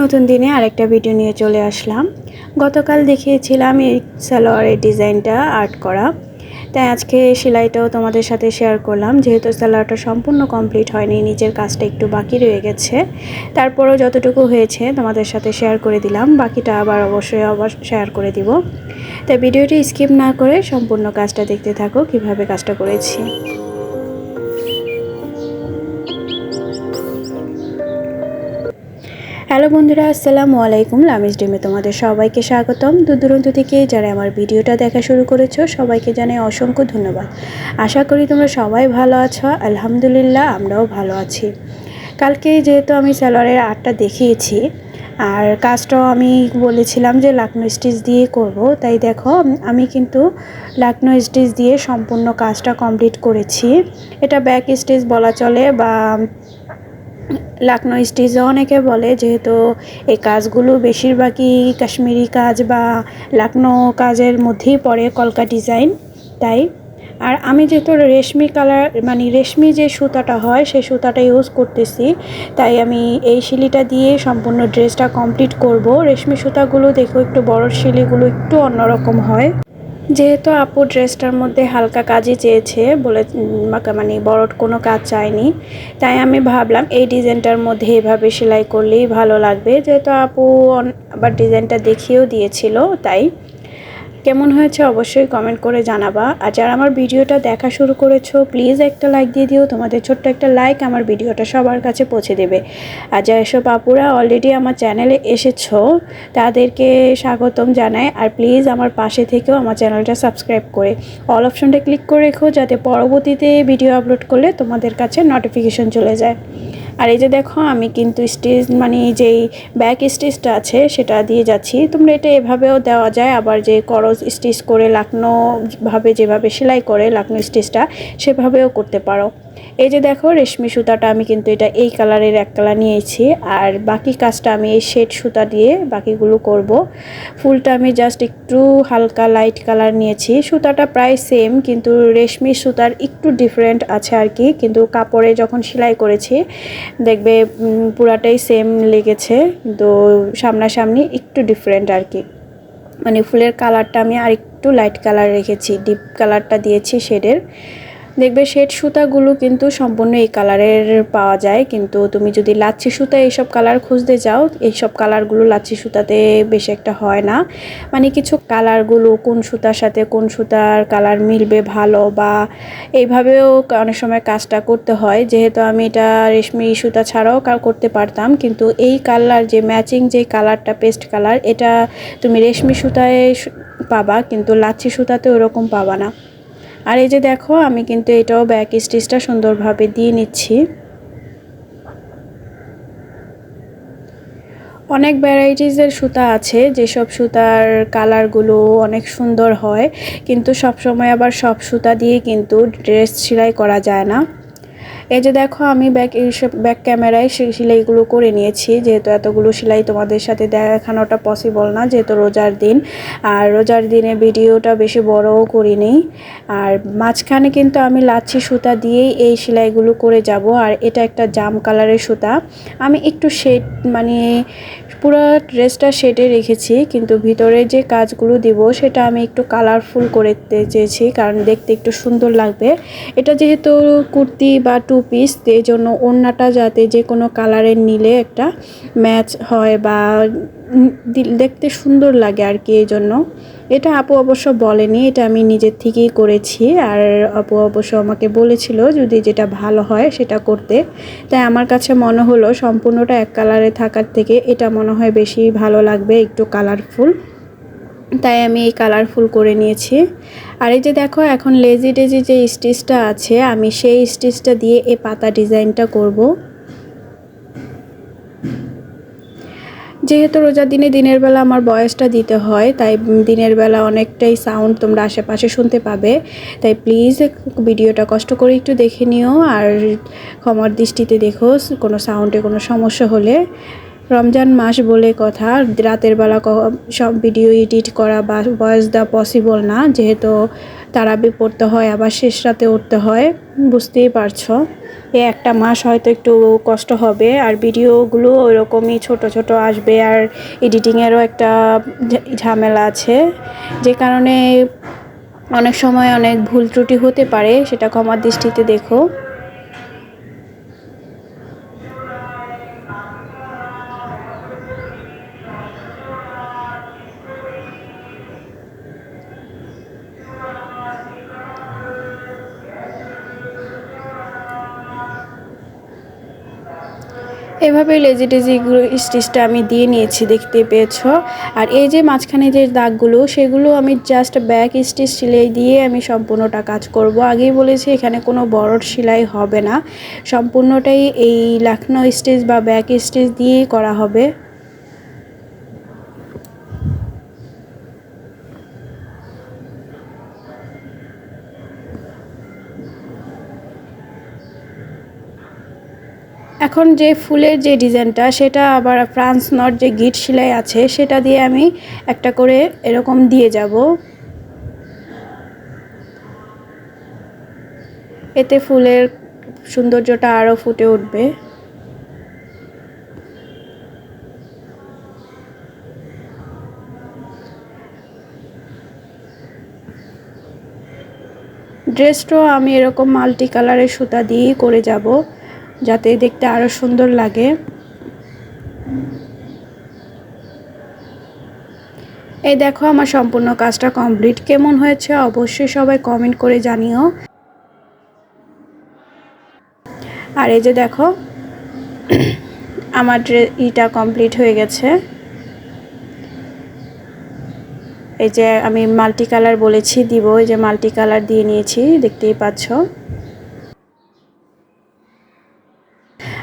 নতুন দিনে আরেকটা ভিডিও নিয়ে চলে আসলাম। গতকাল দেখিয়েছিলাম এই সালোয়ারের ডিজাইনটা আর্ট করা। তাই আজকে সেলাইটাও তোমাদের সাথে শেয়ার করলাম। যেহেতু সালোয়ারটা সম্পূর্ণ কমপ্লিট হয়নি নিচের কাজটা একটু বাকি রয়ে গেছে। তারপরও যতটুকু হয়েছে তোমাদের সাথে শেয়ার করে দিলাম। বাকিটা আবার অবশ্যই আবার শেয়ার করে দিব। তাই ভিডিওটি স্কিপ না করে সম্পূর্ণ কাজটা দেখতে থাকো, কীভাবে কাজটা করেছি। হ্যালো বন্ধুরা, আসসালামু আলাইকুম। লামিজ ডিমে তোমাদের সবাইকে স্বাগতম। দূর দূরান্ত থেকে যারা আমার ভিডিওটা দেখা শুরু করেছ, সবাইকে জানাই অসংখ্য ধন্যবাদ। আশা করি তোমরা সবাই ভালো আছো। আলহামদুলিল্লাহ, আমরাও ভালো আছি। কালকে যেহেতু আমি স্যালোয়ারের আর্টটা দেখিয়েছি, আর কাজটাও আমি বলেছিলাম যে লাকনো স্টিচ দিয়ে করব। তাই দেখো, আমি কিন্তু লাকনো স্টিচ দিয়ে সম্পূর্ণ কাজটা কমপ্লিট করেছি। এটা ব্যাক স্টিচ বলা চলে বা লাকনো স্টিচও অনেকে বলে যেহেতু এই কাজগুলো বেশিরভাগই কাশ্মীরি কাজ বা লাকনো কাজের মধ্যেই পড়ে কলকা ডিজাইন, তাই? আর আমি যেহেতু রেশমি কালার মানে রেশমি যে সুতাটা হয় সেই সুতাটা ইউজ করতেছি, তাই আমি এই শিলিটা দিয়ে সম্পূর্ণ ড্রেসটা কমপ্লিট করব। রেশমি সুতাগুলো দেখো একটু বড় শিলিগুলো একটু অন্যরকম হয়। যেহেতু আপু ড্রেসটার মধ্যে হালকা কাজই চেয়েছে বলে মানে বড় কোনো কাজ চায়নি, তাই আমি ভাবলাম এই ডিজাইনটার মধ্যে এভাবে সেলাই করলেই ভালো লাগবে। যেহেতু আপু আবার ডিজাইনটা দেখিয়েও দিয়েছিল, তাই কেমন হয়েছে অবশ্যই কমেন্ট করে জানাবা। আর যারা আমার ভিডিওটা দেখা শুরু করেছ প্লিজ একটা লাইক দিয়ে দিও। তোমাদের ছোট্ট একটা লাইক আমার ভিডিওটা সবার কাছে পৌঁছে দেবে। আর যারা এসব আপুরা অলরেডি আমার চ্যানেলে এসেছ, তাদেরকে স্বাগতম জানাই। আর প্লিজ আমার পাশে থেকেও আমার চ্যানেলটা সাবস্ক্রাইব করে। অল অপশনটা ক্লিক করে রেখো, যাতে পরবর্তীতে ভিডিও আপলোড করলে তোমাদের কাছে নোটিফিকেশন চলে যায়। আর এই যে দেখো, আমি কিন্তু স্টিচ মানে যেই ব্যাক স্টিচটা আছে, সেটা দিয়ে যাচ্ছি। তোমরা এটা এভাবেও দেওয়া যায়, আবার যে করজ স্টিচ করে, লাকনো ভাবে যেভাবে সেলাই করে, লাকনো স্টিচটা সেভাবেও করতে পারো। এই যে দেখো, রেশমি সুতাটা আমি কিন্তু এটা এই কালারের এক কালার নিয়েছি, আর বাকি কাজটা আমি এই শেড সুতা দিয়ে বাকিগুলো করব। ফুলটা আমি জাস্ট একটু হালকা লাইট কালার নিয়েছি। সুতাটা প্রায় সেম কিন্তু রেশমি সুতার একটু ডিফারেন্ট আছে আর কি, কিন্তু কাপড়ে যখন সেলাই করেছি দেখবে পুরাটাই সেম লেগেছে, তো সামনাসামনি একটু ডিফারেন্ট আর কি। মানে ফুলের কালারটা আমি আর একটু লাইট কালার রেখেছি ডিপ কালারটা দিয়েছি শেডের দেখবে শেড সুতাগুলো কিন্তু সম্পূর্ণ এই কালারের পাওয়া যায়, কিন্তু তুমি যদি লাচ্ছি সুতা এইসব কালার খুঁজতে যাও, এইসব কালারগুলো লাচ্ছি সুতাতে বেশি একটা হয় না। মানে কিছু কালারগুলো কোন সুতার সাথে কোন সুতার কালার মিলবে ভালো বা এইভাবেও অনেক সময় কাজটা করতে হয়। যেহেতু আমি এটা রেশমি সুতা ছাড়াও করতে পারতাম, কিন্তু এই কালার যে ম্যাচিং যে কালারটা, পেস্ট কালার, এটা তুমি রেশমি সুতায় পাবা, কিন্তু লাচ্ছি সুতাতে ওরকম পাবা না। আর এই যে দেখো, আমি কিন্তু এটাও ব্যাক স্টিচটা সুন্দরভাবে দিয়ে নিচ্ছি। অনেক ভ্যারাইটিসের সুতা আছে, যেসব সুতার কালারগুলো অনেক সুন্দর হয়, কিন্তু সব সময় আবার সব সুতা দিয়ে কিন্তু ড্রেস সেলাই করা যায় না। এই যে দেখো, আমি ব্যাক এইসব ব্যাক ক্যামেরায় সেই সেলাইগুলো করে নিয়েছি। যেহেতু এতগুলো সেলাই তোমাদের সাথে দেখানোটা পসিবল না, যেহেতু রোজার দিন। আর রোজার দিনে ভিডিওটা বেশি বড়ও করিনি। আর মাঝখানে কিন্তু আমি লাচ্ছি সুতা দিয়েই এই সেলাইগুলো করে যাব। আর এটা একটা জাম কালারের সুতা। আমি একটু শেড মানে পুরো ড্রেসটা শেডে রেখেছি, কিন্তু ভিতরে যে কাজগুলো দিব সেটা আমি একটু কালারফুল করতে চেয়েছি, কারণ দেখতে একটু সুন্দর লাগবে। এটা যেহেতু কুর্তি বা টু পিস এই জন্য ওড়নাটা যাতে যে কোনো কালারের নিলে একটা ম্যাচ হয় বা দেখতে সুন্দর লাগে আর কি এই জন্য। এটা আপু অবশ্য বলেনি, এটা আমি নিজের থেকেই করেছি। আর আপু অবশ্য আমাকে বলেছিল যদি যেটা ভালো হয় সেটা করতে। তাই আমার কাছে মনে হলো সম্পূর্ণটা এক কালারে থাকার থেকে এটা মনে হয় বেশি ভালো লাগবে, একটু কালারফুল। তাই আমি এই কালারফুল করে নিয়েছি। আর এই যে দেখো, এখন লেজি টেজি যে স্টিচটা আছে, আমি সেই স্টিচটা দিয়ে এই পাতা ডিজাইনটা করব। যেহেতু রোজার দিনে দিনের বেলা আমার বয়সটা দিতে হয়, তাই দিনের বেলা অনেকটাই সাউন্ড তোমরা আশেপাশে শুনতে পাবে। তাই প্লিজ ভিডিওটা কষ্ট করে একটু দেখে নিও আর ক্ষমার দৃষ্টিতে দেখো, কোনো সাউন্ডে কোনো সমস্যা হলে। রমজান মাস বলে কথা, রাতের বেলা সব ভিডিও এডিট করা বা ভয়েস দেওয়া পসিবল না, যেহেতু তারাবি পড়তে হয়, আবার শেষ রাতে উঠতে হয়। বুঝতেই পারছ? এ একটা মাস হয়তো একটু কষ্ট হবে, আর ভিডিওগুলো ওইরকমই ছোট ছোট আসবে, আর এডিটিংয়েরও একটা ঝামেলা আছে। যে কারণে অনেক সময় অনেক ভুল ত্রুটি হতে পারে, সেটা ক্ষমার দৃষ্টিতে দেখো। এভাবে লেজি টেজি স্টিচটা আমি দিয়ে নিয়েছি, দেখতে পেয়েছ। আর এই যে মাঝখানে যে দাগগুলো, সেগুলো আমি জাস্ট ব্যাক স্টিচ সেলাই দিয়ে আমি সম্পূর্ণটা কাজ করব। আগেই বলেছি, এখানে কোনো বড় সেলাই হবে না। সম্পূর্ণটাই এই লাখনৌ স্টিচ বা ব্যাক স্টিচ দিয়েই করা হবে। এখন যে ফুলের যে ডিজাইনটা, সেটা আবার ফ্রান্স নট যে গিট সেলাই আছে, সেটা দিয়ে আমি একটা করে এরকম দিয়ে যাব। এতে ফুলের সৌন্দর্যটা আরও ফুটে উঠবে। ড্রেসটাও আমি এরকম মাল্টি কালারের সুতা দিয়েই করে যাব। যাতে দেখতে আরও সুন্দর লাগে। এই দেখো আমার সম্পূর্ণ কাজটা কমপ্লিট। কেমন হয়েছে অবশ্যই সবাই কমেন্ট করে জানিও। আর এই যে দেখো, আমার ইটা কমপ্লিট হয়ে গেছে। এই যে আমি মাল্টি কালার বলেছি, দিব, এই যে মাল্টি কালার দিয়ে নিয়েছি, দেখতেই পাচ্ছ।